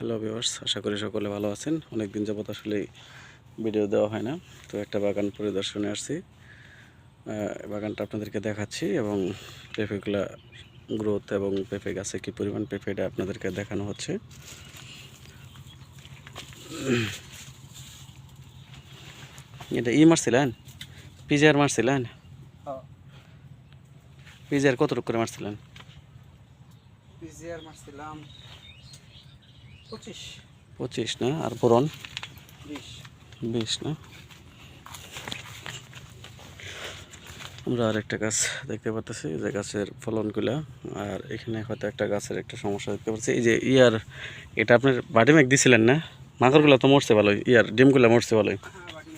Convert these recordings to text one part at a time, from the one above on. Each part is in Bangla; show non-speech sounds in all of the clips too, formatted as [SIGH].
হ্যালো ভিউয়ার্স আশা করি সকলে ভালো আছেন। অনেক দিন যাবত আসলে ভিডিও দেওয়া হয় না তো একটা বাগান পরিদর্শনে আসছি। বাগানটা আপনাদেরকে দেখাচ্ছি এবং পেঁপেগুলা গ্রোথ এবং পেঁপে গাছে কী পরিমাণ পেঁপে এটা আপনাদেরকে দেখানো হচ্ছে। এটা ই মারছিলেন? পিজার মারছিলেন? হ্যাঁ। পিজার কতটুকু করে মারছিলেন? পিজিআর মারছিলাম পঁচিশ। পঁচিশ না? আর পুরন বিশ। না? আমরা আর একটা গাছ দেখতে পাচ্ছি যে গাছের ফলনগুলা। আর এখানে হয়তো একটা গাছের একটা সমস্যা দেখতে পাচ্ছি এই যে ইয়ার এটা আপনার বাড়ি মেঘ দিছিলেন না? মাকড়গুলো তো মরছে ভালোই ইয়ার ডিমগুলো মরছে ভালোই হ্যাঁ বাকি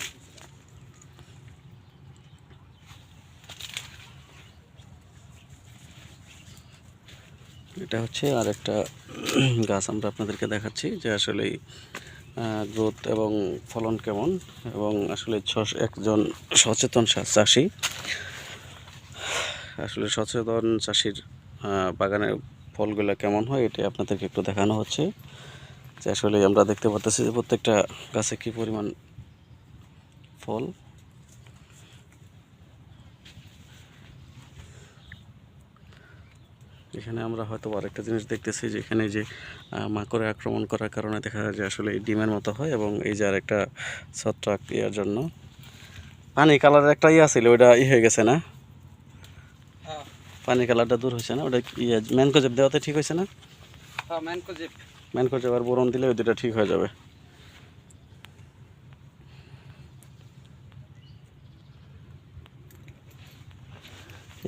মারছিলাম এটা হচ্ছে আর একটা [CLEARS THROAT] গাছ আমরা আপনাদেরকে দেখাচ্ছি যে আসলে গ্রোথ এবং ফলন কেমন এবং আসলে একজন সচেতন চাষি আসলে সচেতন চাষির আহ, বাগানের ফলগুলো কেমন হয় এটা আপনাদেরকে একটু দেখানো হচ্ছে। যে আসলে আমরা দেখতে পাচ্ছি যে প্রত্যেকটা গাছে কী পরিমাণ ফল। এখানে আমরা হয়তো আরেকটা জিনিস দেখতেছি যে এখানে যে মাকড়ে আক্রমণ করার কারণে দেখা যায় যে আসলে এই ডিমের মতো হয় এবং এই যে আরেকটা ছত্রাক ইয়ার জন্য। পানি কালারের একটা ইয়ে ছিল ওইটা ই হয়ে গেছে না? হ্যাঁ পানি কালারটা দূর হয়েছে না? ওটা ইয়ে ম্যানকোজেব দেওয়াতে ঠিক হয়েছে না? হ্যাঁ ম্যানকোজেব। আর বোরন দিলে ওই দুটা ঠিক হয়ে যাবে।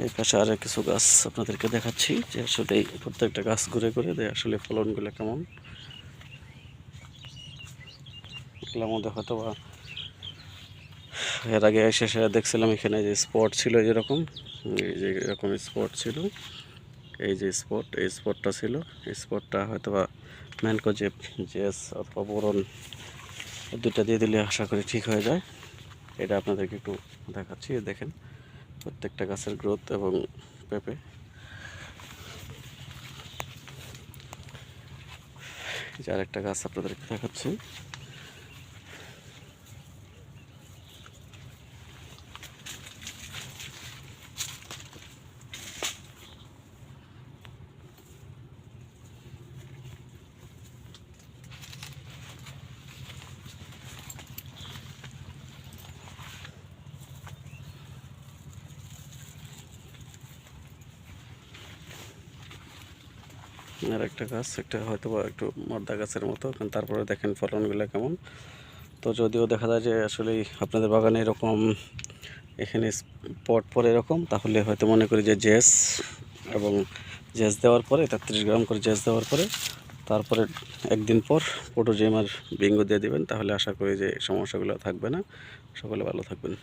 এই পাশে আর কিছু গাছ আপনাদেরকে দেখাচ্ছি যে আসলে প্রত্যেকটা গাছ ঘুরে ঘুরে দেয়, আসলে ফলনগুলো কেমন। মধ্যে হয়তো বা এর আগে এসে এসে দেখছিলাম এখানে যে স্পট ছিল যেরকম, এই যে এরকম স্পট ছিল, এই যে স্পট, এই স্পটটা ছিল, এই স্পটটা হয়তো বা ম্যানকো যে জেস অথবা বোরন দুটা দিয়ে দিলে আশা করি ঠিক হয়ে যায়। এটা আপনাদেরকে একটু দেখাচ্ছি, দেখেন। প্রত্যেকটা গাছের গ্রোথ এবং পেঁপে। যার একটা গাছ আপনাদেরকে দেখাচ্ছি। আর একটা গাছ, একটা হয়তো একটু মর্দা গাছের মতো তারপরে দেখেন ফলনগুলো কেমন। তো যদিও দেখা যায় যে আসলে আপনাদের বাগানে এরকম এখানে স্পট পরে এরকম, তাহলে হয়তো মনে করি যে জেস এবং জেস দেওয়ার পরে, তেত্রিশ গ্রাম করে জেস দেওয়ার পরে, তারপরে একদিন পর পোটোজেম আর বিঙ্গো দিয়ে দেবেন, তাহলে আশা করি যে সমস্যাগুলো থাকবে না। সকলে ভালো থাকবেন।